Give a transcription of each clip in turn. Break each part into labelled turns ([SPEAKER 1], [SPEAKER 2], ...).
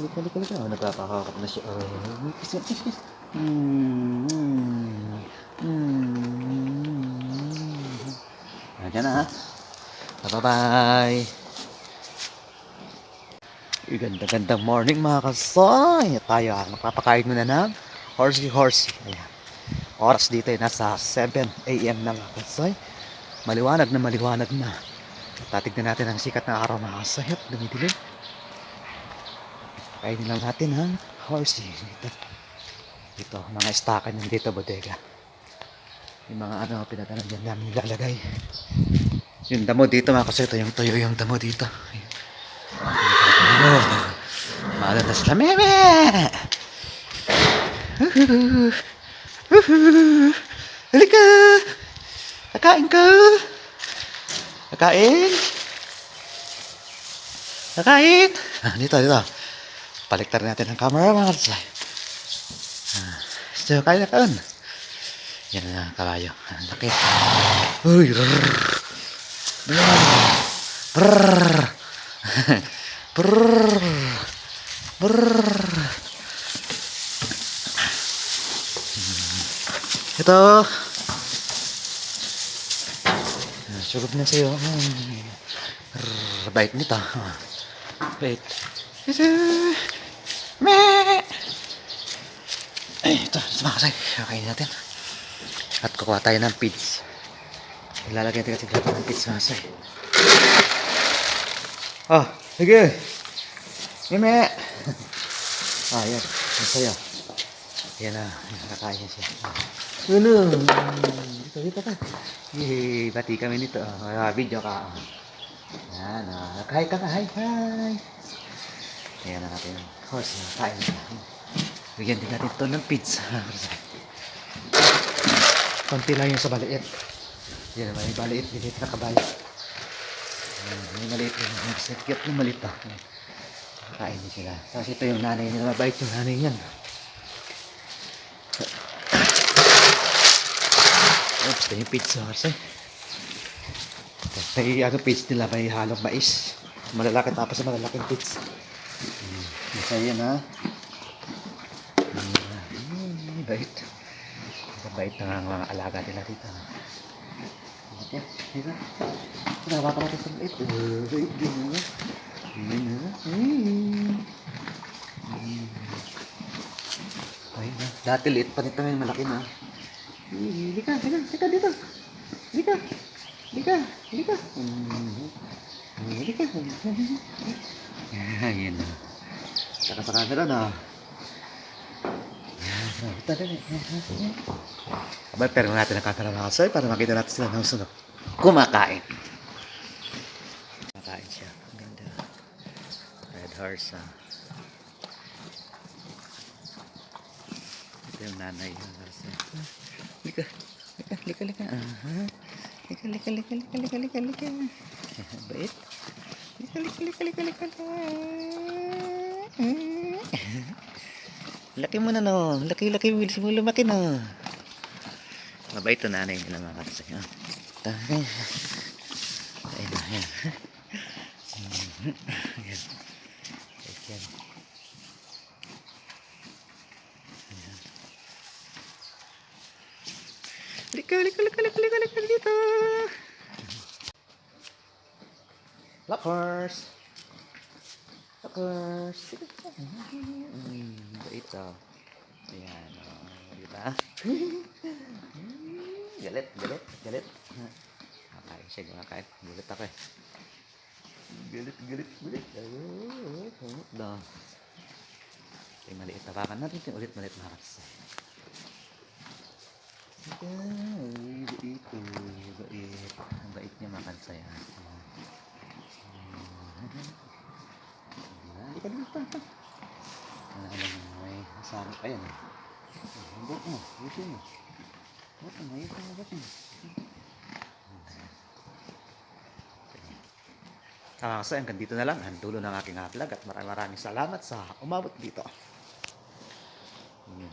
[SPEAKER 1] Halika, halika, halika. Oh, nagpapakakap na siya. Oh, kiss, kiss, kiss. Mm, mm, mm. Ayan na. Bye-bye. Ganda-gandang morning mga kasoy. Tayo ha, magpapakain muna ng horsey horsey. Ayan. Oras dito ay nasa 7 a.m. na mga kasoy. Maliwanag na maliwanag na. Tatignan natin ang sikat ng araw mga kasoy. Dumidilim. Kainin lang natin ang horsey. Dito. Dito, mga estakan yung dito bodega. Yung mga ano, pinatanan dyan namin nilalagay. Yung damo dito mga kasoy. Ito yung tuyo yung damo dito. Oh, Mahalo na. Meme! Uhuhu. Uhuhu. Halika! Kakain ka! Kakain! Kakain! Ah, dito, dito. Paliktar natin ang camera mga kalsay. Ah, so, kain na kain. Yan na ang kabayo. Ang laki. Uy! Rrrr. Ayan. Brrrr. Brrrr. Brrrr. Ito. Sugot na sa'yo. Mm. Brrrr. Bait nito. Ah. Bait. Ito. Me. Ay, ito. Sumakasay. Kakain natin. At kukuha tayo ng pids. Ilalagay natin kasi dapat ng pids mga say. Ah, sige. Mime. Ah, yan. Masaya. Yan na. Nakakain siya. Ano? Dito, dito ka. Yay, bati kami nito. Ah, video ka. Yan, ah. Hi ka ka. Hi, hi. Ayan na natin. Horse, kain na. Bigyan din natin ito ng pizza. Konti lang yung sa baliit. Yan naman yung baliit. Biliit na kabayo. May maliit yung mga cute yung maliit pa. Kain din sila. Tapos ito yung nanay nila. Mabait yung nanay yan. Oops, ito yung pizza. Kasi. May ano pizza nila. May halong mais. Malalaki tapos sa malalaking pizza. Hmm. Masaya na. Hmm, bait. Mabait na mga alaga nila dito. Okay, dito. Ka natin sa bait? Bait din na. Ayan na. Hmm. Hmm. Ay na. Dati liit pa nito ngayon malaki na. Hmm, Lika, lika, lika dito. Lika. Lika, lika. Hmm. Lika. Ayan na. Saka sa camera na. Abay, pero natin ang camera mga kasoy para makita natin sila ng sunod. Kumakain. Kumakain siya. Ang ganda. Red horse, ah. Ito yung nanay. Yung horse. ah. Lika. Lika, lika, lika. Aha. Lika, lika, lika, lika, lika, lika, lika. Bait. Lika, lika, lika, lika, lika, lika. Laki mo na no. Laki, laki. Bilis mo lumaki no. Mabait to nanay nila mga. Ah. Tayo. Ayun na, ayan. Ayan. Ayan. Ayan. Lika, lika, lika, lika, lika, lika, dito. Black horse. Hmm, bait oh. Ayan, oh. Diba? galit, galit, galit. Kakain siya, kumakain. Gulit ako eh. Galit, galit, galit. Ayun, sunod na. Yung maliit na baka natin yung ulit maliit mga kasi. Ay, bait oh, bait. Ang bait niya mga kansa yan. Hindi ka dito. Ano naman, may asama pa yan. Buot mo, buot mo. Buot mo, buot mo, buot mo. Ah, so hanggang dito na lang ang dulo ng aking vlog at maraming maraming salamat sa umabot dito. Hmm.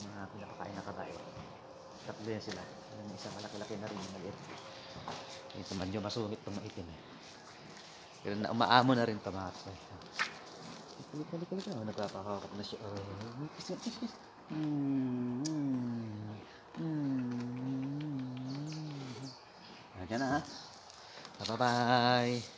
[SPEAKER 1] Mga pinapakain na kabayo. Tatlo yan sila. Yung isa malaki-laki na rin yung maliit. Ito medyo masungit itong maitim eh. Pero na umaamo na rin kapatid. Halika, halika, halika. Oh, nagpapakakap na siya. Oh, kiss, kiss, kiss. Mm, mm, mm. Ayan na. Bye-bye.